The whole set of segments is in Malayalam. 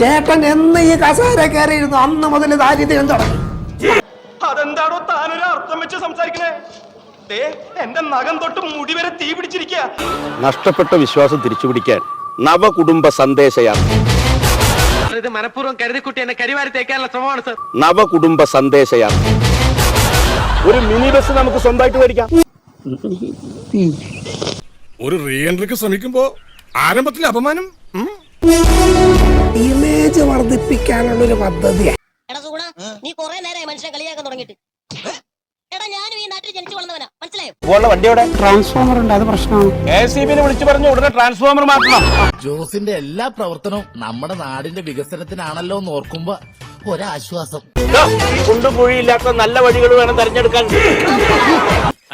ചേട്ടൻ എന്ന് ഈ കസേര കയറിയിരുന്നു. അന്ന് മുതൽ ദാരിദ്ര്യം തുടങ്ങി അതെന്താണോ താനൊരു അർത്ഥം വെച്ച് സംസാരിക്കണേ ദേ എന്റെ നഖം തൊട്ട് മുടി വരെ തീ പിടിച്ചിരിക്കുക നഷ്ടപ്പെട്ട വിശ്വാസം തിരിച്ചു പിടിക്കാൻ നവകുടുംബ സന്ദേശയാത്ര ഇത് മനഃപൂർവം കരുതിക്കുട്ടി എന്നെ കരിവാരി തേക്കാനുള്ള ശ്രമമാണ് സർ. നവകുടുംബ സന്ദേശയാത്ര ഒരു മിനി ബസ് നമുക്ക് സ്വന്തമായിട്ട് മേടിക്കാം. ഒരു റീ എൻട്രിക്ക് ശ്രമിക്കുമ്പോ ആരംഭത്തിൽ അപമാനം? ഇമേജ് വർദ്ധിപ്പിക്കാനുള്ള ഒരു പദ്ധതിയാണ് എടാ സുഗുണ നീ കുറെ നേരമായി മനുഷ്യനെ കളിയാക്കാൻ തുടങ്ങിയിട്ട്. എടാ ഞാനും ഈ നാട്ടിൽ ജനിച്ചു വളർന്നവനാ. മനസ്സിലായോ? വണ്ടിയോടെ ട്രാൻസ്ഫോമർ ഉണ്ട് അത് പ്രശ്നമാണ്. സി ബിനെ വിളിച്ചു പറഞ്ഞു ഉടനെ ട്രാൻസ്ഫോമർ മാറ്റണം. ജോസിന്റെ എല്ലാ പ്രവർത്തനവും നമ്മുടെ നാടിന്റെ വികസനത്തിനാണല്ലോ എന്ന് ഓർക്കുമ്പോ ഒരാശ്വാസം. കുണ്ടും കുഴിയില്ലാത്ത നല്ല വഴികൾ വേണം തെരഞ്ഞെടുക്കാൻ.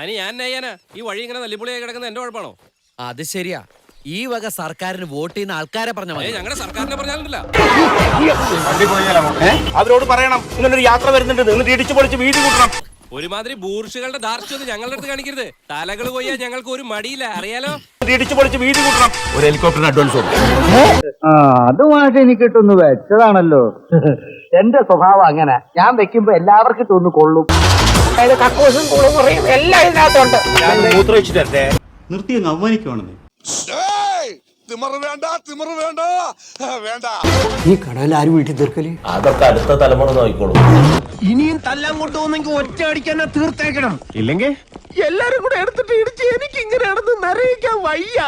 അനി ഞാൻ ഈ വഴി ഇങ്ങനെ നല്ലിപ്പുളിയായി കിടക്കുന്ന എന്റെ കുഴപ്പമാണോ? അത് ശരിയാ. ഈ വക സർക്കാരിന് വോട്ട് ചെയ്യുന്ന ആൾക്കാരെ പറഞ്ഞ മതി. ഞങ്ങളുടെ സർക്കാരിനെ അവരോട് പറയണം. ഇങ്ങനൊരു യാത്ര വരുന്നുണ്ട്. എന്നിട്ട് ഇടിച്ചു പൊളിച്ച് വീട് കൂട്ടണം. ഒരുമാതിരി ബൂർഷുകളുടെ ധാർഷ്ട്യം ഞങ്ങളുടെ അടുത്ത് കാണിക്കരുത്. തലകൾ പോയാൽ ഞങ്ങൾക്ക് ഒരു മടിയില്ല. അറിയാലോ? ഇടിച്ചു പൊളിച്ച് വീട് കൂട്ടണം. ഒരു ഹെലികോപ്റ്റർ അഡ്വാൻസ് അതുമായിട്ട് എനിക്ക് ഇട്ടൊന്ന് വെച്ചതാണല്ലോ. എന്റെ സ്വഭാവം അങ്ങനെ. ഞാൻ വെക്കുമ്പോ എല്ലാവർക്കും ഇട്ടൊന്ന് കൊള്ളും. അതായത് കക്കൂസും കൊള്ളും എല്ലാം ഇതിനകത്തുണ്ട്. മൂത്ര വേണ്ട നിർത്തി വേണ്ട. വേണ്ട. ഈ കടയിൽ ആര് വീട്ടിൽ തീർക്കൽ? അതൊക്കെ അടുത്ത തലമുറ നോക്കിക്കോളൂ. ഇനിയും തല്ലാൻ കൊണ്ടുപോകുന്നെങ്കിൽ ഒറ്റ അടിക്കാൻ തീർത്തേക്കണം. ഇല്ലെങ്കിൽ? എല്ലാരും കൂടെ എടുത്തിട്ട് ഇടിച്ച് എനിക്ക് ഇങ്ങനെയാണെന്ന് നിറയിക്കാൻ വയ്യ.